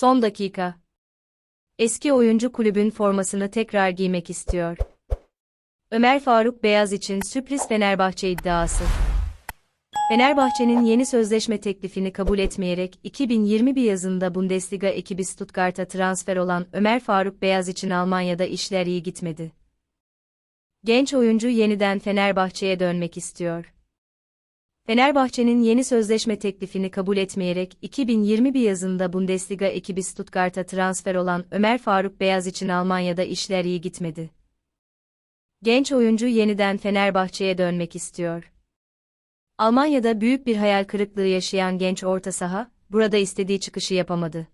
Son dakika. Eski oyuncu kulübün formasını tekrar giymek istiyor. Ömer Faruk Beyaz için sürpriz Fenerbahçe iddiası. Fenerbahçe'nin yeni sözleşme teklifini kabul etmeyerek 2021 yazında Bundesliga ekibi Stuttgart'a transfer olan Ömer Faruk Beyaz için Almanya'da işler iyi gitmedi. Genç oyuncu yeniden Fenerbahçe'ye dönmek istiyor. Fenerbahçe'nin yeni sözleşme teklifini kabul etmeyerek 2021 yazında Bundesliga ekibi Stuttgart'a transfer olan Ömer Faruk Beyaz için Almanya'da işler iyi gitmedi. Genç oyuncu yeniden Fenerbahçe'ye dönmek istiyor. Almanya'da büyük bir hayal kırıklığı yaşayan genç orta saha, burada istediği çıkışı yapamadı.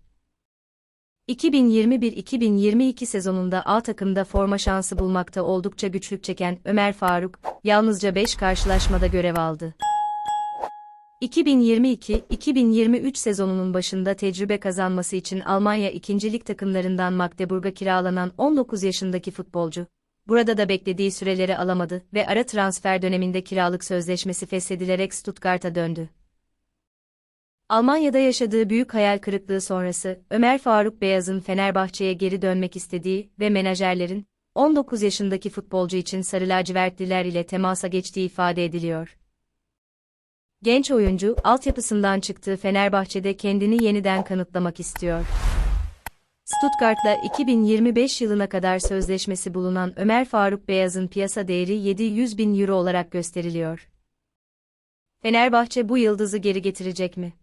2021-2022 sezonunda A takımda forma şansı bulmakta oldukça güçlük çeken Ömer Faruk, yalnızca 5 karşılaşmada görev aldı. 2022-2023 sezonunun başında tecrübe kazanması için Almanya 2. Lig takımlarından Magdeburg'a kiralanan 19 yaşındaki futbolcu, burada da beklediği süreleri alamadı ve ara transfer döneminde kiralık sözleşmesi feshedilerek Stuttgart'a döndü. Almanya'da yaşadığı büyük hayal kırıklığı sonrası, Ömer Faruk Beyaz'ın Fenerbahçe'ye geri dönmek istediği ve menajerlerin, 19 yaşındaki futbolcu için sarı lacivertliler ile temasa geçtiği ifade ediliyor. Genç oyuncu, altyapısından çıktığı Fenerbahçe'de kendini yeniden kanıtlamak istiyor. Stuttgart'la 2025 yılına kadar sözleşmesi bulunan Ömer Faruk Beyaz'ın piyasa değeri 700 bin euro olarak gösteriliyor. Fenerbahçe bu yıldızı geri getirecek mi?